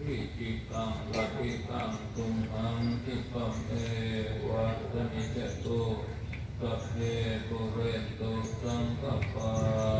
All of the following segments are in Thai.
ปฏิตังตุมหังคิปะเมวัตมิจตุสัพเพปุเรนตุสังกปา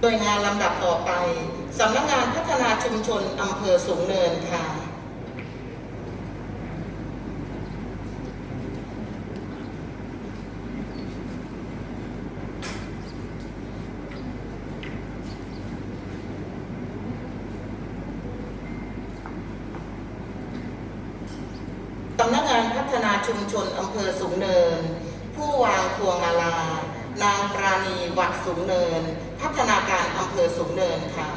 โดยงานลำดับต่อไปสำนักงานพัฒนาชุมชนอำเภอสูงเนินค่ะ สำนักงานพัฒนาชุมชนอำเภอสูงเนิน ผู้วางพวงมาลา นางปราณีวัดสูงเนิน พัฒนาการอำเภอสูงเนินค่ะ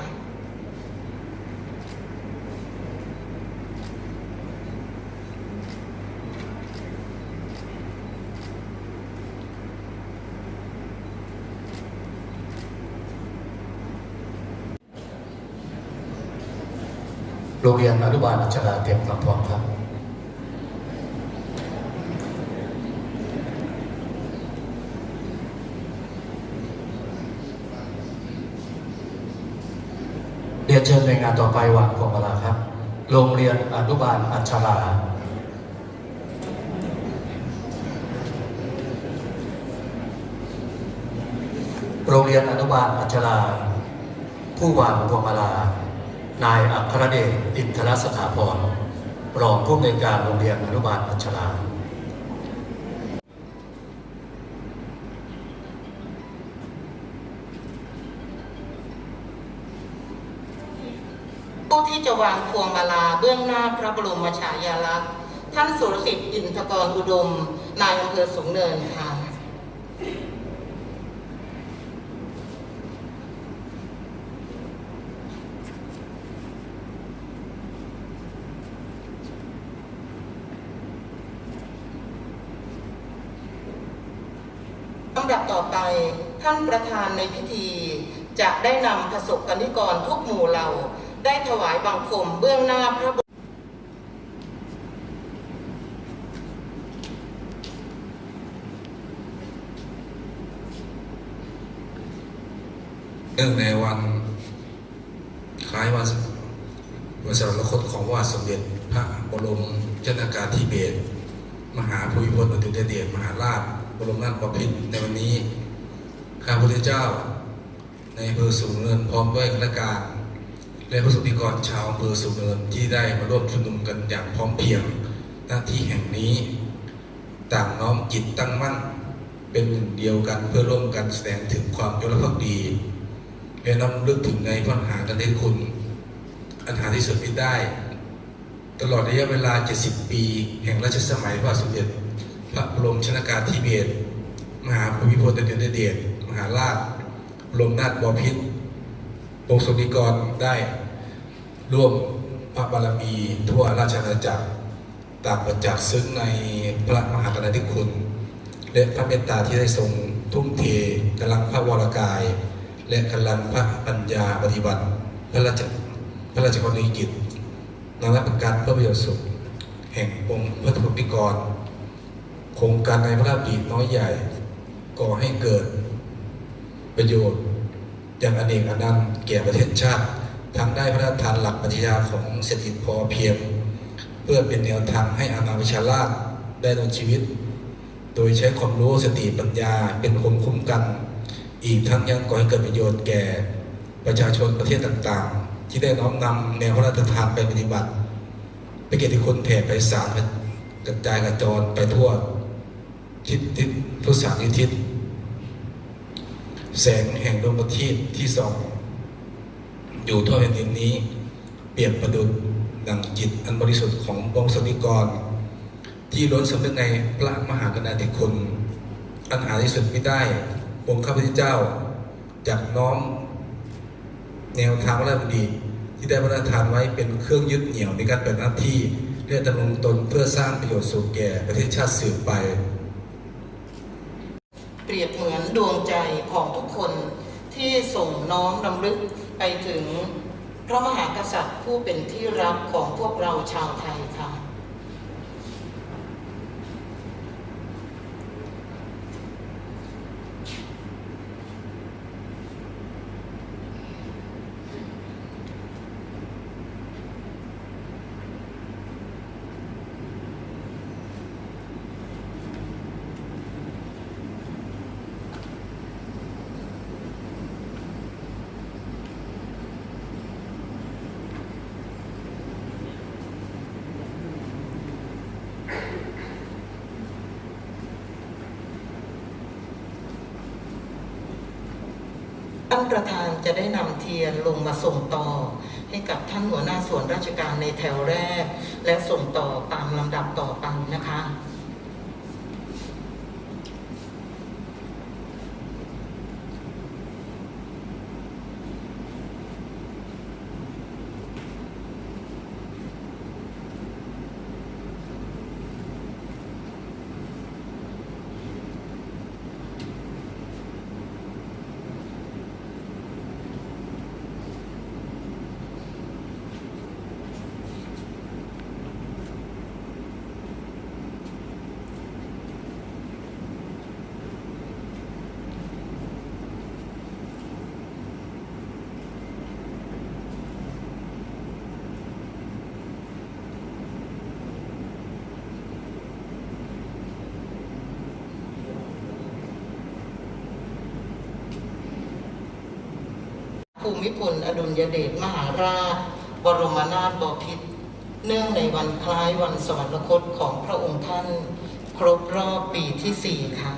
โรงเรียนอนุบาลอัชราเตรียมความพร้อมครับ เรียนเชิญในงานต่อไปวางพวงมาลาครับ โรงเรียนอนุบาลอัชราโรงเรียนอนุบาลอัชรา ผู้วางพวงมาลา นายอัครเดชอินทรสถาพร รองผู้อำนวยการโรงเรียนอนุบาลอัชรา ผู้ที่จะวางพวงมาลาเบื้องหน้าพระบรมฉายาลักษณ์ ท่านสุรสิทธิ์อินทกรอุดม นายอำเภอสูงเนินค่ะลำดับต่อไปท่านประธานในพิธี จะได้นำประสบกนิกรทุกหมู่เหล่า ได้ถวายบังคมเบื้องหน้าพระบรมเนื่องในวันคล้ายวันวันสวรรคตของว่าสมเด็จพระบรมเจ้านากาธิเบศรมหาภูมิพลอดุลยเดชมหาราช บรมนาถบพิตรในวันนี้ข้าพุทธเจ้า ในอำเภอสูงเนินพร้อมด้วยคณะการ และประสบนิกรชาวอำเภอสูงเนินที่ได้มาร่วมชุมนุมกันอย่างพร้อมเพรียงหน้าที่แห่งนี้ ต่างน้อมจิตตั้งมั่น เป็นหนึ่งเดียวกันเพื่อร่วมกันแสดงถึงความยศภักดีและน้อมลึกถึงในพระมหากรุณาธิคุณ อันหาที่สุดม่ได้ ตลอดระยะเวลา 70 ปี แห่งรัชสมัยพระสมเด็จ พระบรมชนากาธิเบศรมหาภูมิพลอดุลยเดชมหาราชบรมนาถบพิตรปกสมนิกรได้ ร่วมพระบารมีทั่วราชอาณาจักรตามประจักษ์ซึ้งในพระมหากรุณาธิคุณ และพระเมตตาที่ได้ทรงทุ่มเทกำลังพระวรกาย และกำลังพระปัญญาปฏิบัติ พระราชพระราชกรณียกิจนานาประการเพื่อประโยชน์สุข แห่งองค์พระธุติกร โครงการในพระราชดำริน้อยใหญ่ก่อให้เกิดประโยชน์อย่างอเนกอนันต์แก่ประเทศชาติ ทั้งได้พระราชทานหลักปรัชญาของเศรษฐกิจพอเพียง เพื่อเป็นแนวทางให้อาณาประชาราชได้ดำเนชีวิต โดยใช้ความรู้สติปัญญาเป็นคมคุ้มกัน อีกทั้งยังก่อให้เกิดประโยชน์แก่ ประชาชนประเทศต่างๆ ที่ได้น้อมนำแนวพระราชทานไปปฏิบัติเป็นเกียรติคุณแผ่ไพศาลกระจายกระจรไปทั่วทิศทิศทุกสารทิศแสงแห่งดวงประทีปที่สอง อยู่ทั่วแผ่นดินนี้ เปรียบประดุจดังจิตอันบริสุทธิ์ของวงศนิกร ที่ล้นสำนึกในพระมหากรุณาธิคุณ อันหาที่สุดไม่ได้วงข้าพเจ้าจากน้อมแนวทางพระราชดำริที่ได้พระราชทานไว้เป็นเครื่องยึดเหนี่ยวในการปฏิบัติหน้าที่และดำรงตนเพื่อสร้างประโยชน์สุขแก่ประเทศชาติสืบไป เปรียบเหมือนดวงใจของทุกคนที่ส่งน้อมรำลึก ถึงพระมหากษัตริย์ผู้เป็นที่รักของพวกเราชาวไทยค่ะ ท่านประธานจะได้นำเทียนลงมาส่งต่อ ให้กับท่านหัวหน้าส่วนราชการในแถวแรก และส่งต่อตามลำดับต่อไปนะคะ ภูมิพลอดุลยเดชมหาราช บรมนาถบพิตรเนื่องในวันคล้ายวันสวรรคตของพระองค์ท่าน ครบรอบปีที่สี่ค่ะ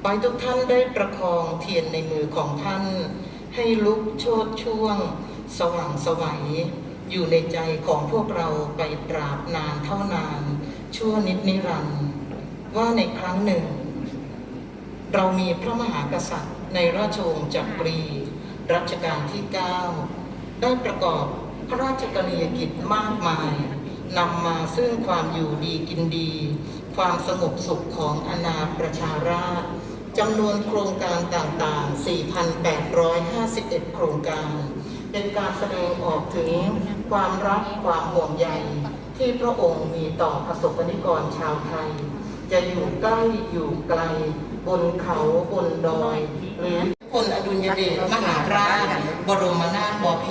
ขอให้ทุกท่านได้ประคองเทียนในมือของท่าน ให้ลุกโชดช่วง สว่างสวัย อยู่ในใจของพวกเราไปตราบนานเท่านาน ชั่วนิดนิรันดร์ว่าในครั้งหนึ่ง เรามีพระมหากษัตริย์ ในราชวงศ์จักรี รัชกาลที่ 9 ได้ประกอบพระราชกรณียกิจมากมายนำมาซึ่งความอยู่ดีกินดี ความสงบสุขของอาณาประชาราษฎร์จำนวนโครงการต่างๆ 4,851 โครงการ เป็นการแสดงออกถึงความรักความห่วงใยที่พระองค์มีต่อประสบนิกรชาวไทย จะอยู่ใกล้อยู่ไกล บนเขาบนดอยหรือพลอดุลยเดชมหาราช บรมนาถบพิตร